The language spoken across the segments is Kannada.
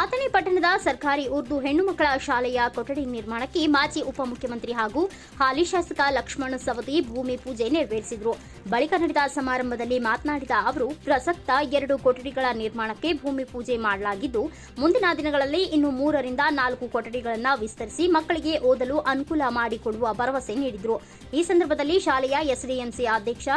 ಅಥಣಿ ಪಟ್ಟಣದ ಸರ್ಕಾರಿ ಉರ್ದು ಹೆಣ್ಣು ಮಕ್ಕಳ ಶಾಲೆಯ ಕೊಠಡಿ ನಿರ್ಮಾಣಕ್ಕೆ ಮಾಜಿ ಉಪಮುಖ್ಯಮಂತ್ರಿ ಹಾಗೂ ಹಾಲಿ ಶಾಸಕ ಲಕ್ಷ್ಮಣ ಸವದಿ ಭೂಮಿ ಪೂಜೆ ನೆರವೇರಿಸಿದರು. ಬಳಿಕ ನಡೆದ ಸಮಾರಂಭದಲ್ಲಿ ಮಾತನಾಡಿದ ಅವರು, ಪ್ರಸಕ್ತ ಎರಡು ಕೊಠಡಿಗಳ ನಿರ್ಮಾಣಕ್ಕೆ ಭೂಮಿ ಪೂಜೆ ಮಾಡಲಾಗಿದ್ದು, ಮುಂದಿನ ದಿನಗಳಲ್ಲಿ ಇನ್ನು ಮೂರರಿಂದ ನಾಲ್ಕು ಕೊಠಡಿಗಳನ್ನು ವಿಸ್ತರಿಸಿ ಮಕ್ಕಳಿಗೆ ಓದಲು ಅನುಕೂಲ ಮಾಡಿಕೊಡುವ ಭರವಸೆ ನೀಡಿದರು. ಈ ಸಂದರ್ಭದಲ್ಲಿ ಶಾಲೆಯ ಎಸ್ಡಿಎಂಸಿ ಅಧ್ಯಕ್ಷ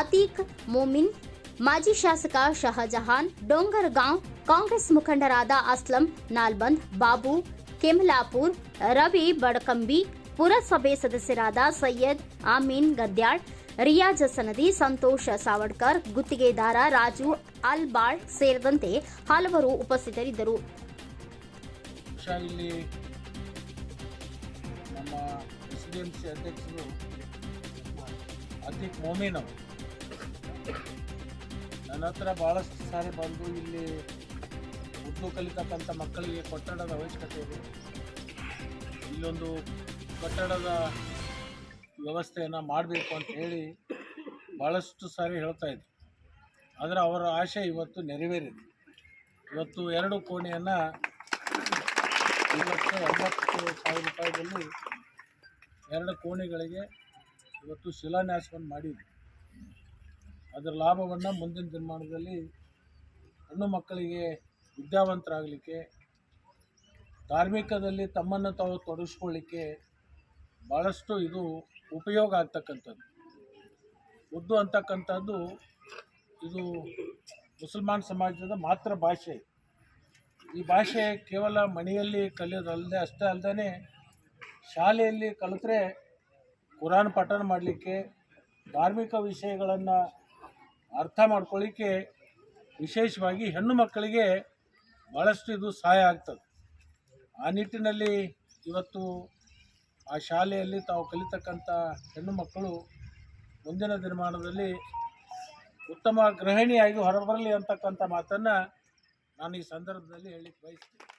ಆತೀಕ್ ಮೋಮಿನ್ ಮಾಜಿ ಶಾಸಕ ಶಹಜಹಾನ್, ಡೋಂಗರ್ಗಾಂವ್ ಕಾಂಗ್ರೆಸ್ ಮುಖಂಡರಾದ ಅಸ್ಲಂ, ನಾಲ್ಬಂದ್, ಬಾಬು, ಕೆಮ್ಲಾಪುರ್, ರವಿ ಬಡಕಂಬಿ, ಪುರಸಭೆ ಸದಸ್ಯರಾದ ಸೈಯದ್ ಆಮೀನ್ ಗದ್ಯಾಳ್, ರಿಯಾಜ್ ಸನದಿ, ಸಂತೋಷ ಸಾವಡ್ಕರ್, ಗುತ್ತಿಗೆದಾರ ರಾಜು ಅಲ್ಬಾಳ್ ಸೇರಿದಂತೆ ಹಲವರು ಉಪಸ್ಥಿತರಿದ್ದರು. ಅಧ್ಯಕ್ಷರು ನನ್ನ ಹತ್ರ ಭಾಳಷ್ಟು ಸಾರಿ ಬಂದು ಇಲ್ಲಿ ಉದ್ದು ಕಲಿತಕ್ಕಂಥ ಮಕ್ಕಳಿಗೆ ಕಟ್ಟಡದ ಅವಶ್ಯಕತೆ ಇದೆ. ಇಲ್ಲೊಂದು ಕಟ್ಟಡದ ವ್ಯವಸ್ಥೆಯನ್ನು ಮಾಡಬೇಕು ಅಂತ ಹೇಳಿ ಭಾಳಷ್ಟು ಸಾರಿ ಹೇಳ್ತಾ ಇದ್ರು. ಆದರೆ ಅವರ ಆಶೆ ಇವತ್ತು ನೆರವೇರಿದೆ. ಇವತ್ತು ಎರಡು ಕೋಣೆಯನ್ನು ಇವತ್ತು ಒಂಬತ್ತು ಸಾವಿರ ರೂಪಾಯಿದಲ್ಲಿ ಎರಡು ಕೋಣೆಗಳಿಗೆ ಇವತ್ತು ಶಿಲಾನ್ಯಾಸವನ್ನು ಮಾಡಿದ್ವಿ ಅದರ ಲಾಭವನ್ನು ಮುಂದಿನ ದಿನಮಾನದಲ್ಲಿ ಹೆಣ್ಣು ಮಕ್ಕಳಿಗೆ ವಿದ್ಯಾವಂತರಾಗಲಿಕ್ಕೆ, ಧಾರ್ಮಿಕದಲ್ಲಿ ತಮ್ಮನ್ನು ತಾವು ತೊಡಗಿಸ್ಕೊಳ್ಳಿಕ್ಕೆ ಭಾಳಷ್ಟು ಇದು ಉಪಯೋಗ ಆಗ್ತಕ್ಕಂಥದ್ದು. ಉರ್ದು ಅಂತಕ್ಕಂಥದ್ದು ಇದು ಮುಸಲ್ಮಾನ್ ಸಮಾಜದ ಮಾತ್ರ ಭಾಷೆ. ಈ ಭಾಷೆ ಕೇವಲ ಮನೆಯಲ್ಲಿ ಕಲಿಯೋದಲ್ಲದೆ ಅಷ್ಟೇ ಅಲ್ಲದೆ ಶಾಲೆಯಲ್ಲಿ ಕಲಿತ್ರೆ ಕುರಾನ್ ಪಠಣ ಮಾಡಲಿಕ್ಕೆ ಧಾರ್ಮಿಕ ವಿಷಯಗಳನ್ನು ಅರ್ಥ ಮಾಡ್ಕೊಳ್ಳಿಕ್ಕೆ ವಿಶೇಷವಾಗಿ ಹೆಣ್ಣು ಮಕ್ಕಳಿಗೆ ಭಾಳಷ್ಟು ಇದು ಸಹಾಯ ಆಗ್ತದೆ. ಆ ನಿಟ್ಟಿನಲ್ಲಿ ಇವತ್ತು ಆ ಶಾಲೆಯಲ್ಲಿ ತಾವು ಕಲಿತಕ್ಕಂಥ ಹೆಣ್ಣು ಮಕ್ಕಳು ಮುಂದಿನ ದಿನಮಾನದಲ್ಲಿ ಉತ್ತಮ ಗೃಹಿಣಿಯಾಗಿ ಹೊರಬರಲಿ ಅಂತಕ್ಕಂಥ ಮಾತನ್ನು ನಾನು ಈ ಸಂದರ್ಭದಲ್ಲಿ ಹೇಳಿ ಬಯಸ್ತೀನಿ.